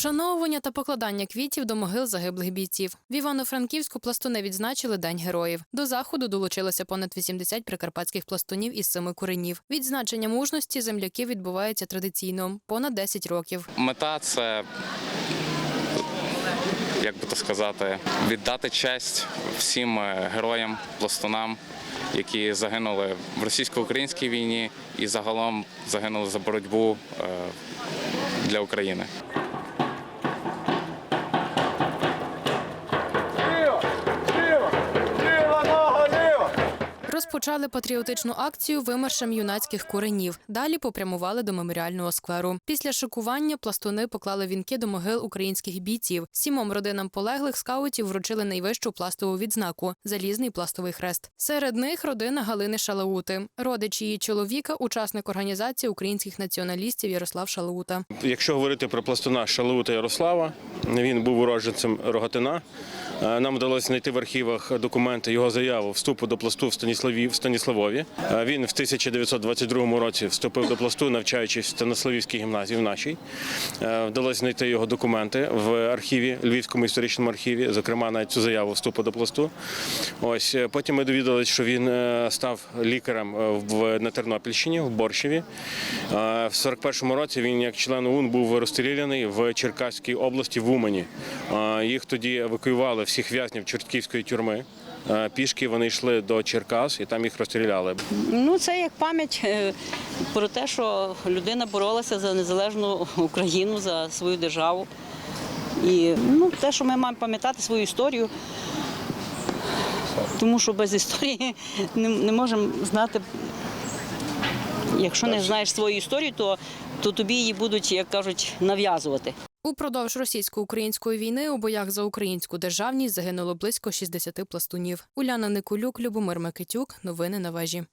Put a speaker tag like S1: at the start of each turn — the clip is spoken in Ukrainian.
S1: Вшановування та покладання квітів до могил загиблих бійців. В Івано-Франківську пластуни відзначили День героїв. До заходу долучилося понад 80 прикарпатських пластунів із семи коренів. Відзначення мужності земляків відбувається традиційно понад 10 років.
S2: Мета це, як би то сказати, віддати честь всім е, героям, пластунам, які загинули в російсько-українській війні і загалом загинули за боротьбу е, для України.
S1: Розпочали патріотичну акцію вимаршем юнацьких коренів. Далі попрямували до меморіального скверу. Після шикування пластуни поклали вінки до могил українських бійців. Сімом родинам полеглих скаутів вручили найвищу пластову відзнаку залізний пластовий хрест. Серед них родина Галини Шалаути, родич її чоловіка, учасник організації українських націоналістів Ярослав Шалаута.
S3: Якщо говорити про пластуна Шалаута Ярослава, він був уродженцем Рогатина. Е, Нам вдалося знайти в архівах документи його заяву вступу до пласту в Станіславі в Станіславові. Е, Він в 1922 році вступив до пласту, навчаючись в Станіславівській гімназії в нашій. Е, Вдалося знайти його документи в архіві, Львівському історичному архіві, зокрема навіть цю заяву вступу до пласту. Ось е, потім ми довідалися, що він став лікарем на Тернопільщині, в Борщеві. В 41-му році він як член ОУН був розстріляний в Черкаській області в Умані. Їх тоді евакуювали всіх в'язнів Чортківської тюрми. Е, Пішки вони йшли до Черкас і там їх розстріляли.
S4: Ну, це як пам'ять е, про те, що людина боролася за незалежну Україну, за свою державу. І ну, те, що ми маємо пам'ятати свою історію, тому що без історії не, не можемо знати. Якщо не знаєш свою історію, то, то тобі її будуть, як кажуть, нав'язувати.
S1: Упродовж російсько-української війни у боях за українську державність загинуло близько 60 пластунів. Уляна Никулюк, Любомир Микитюк. Новини на вежі.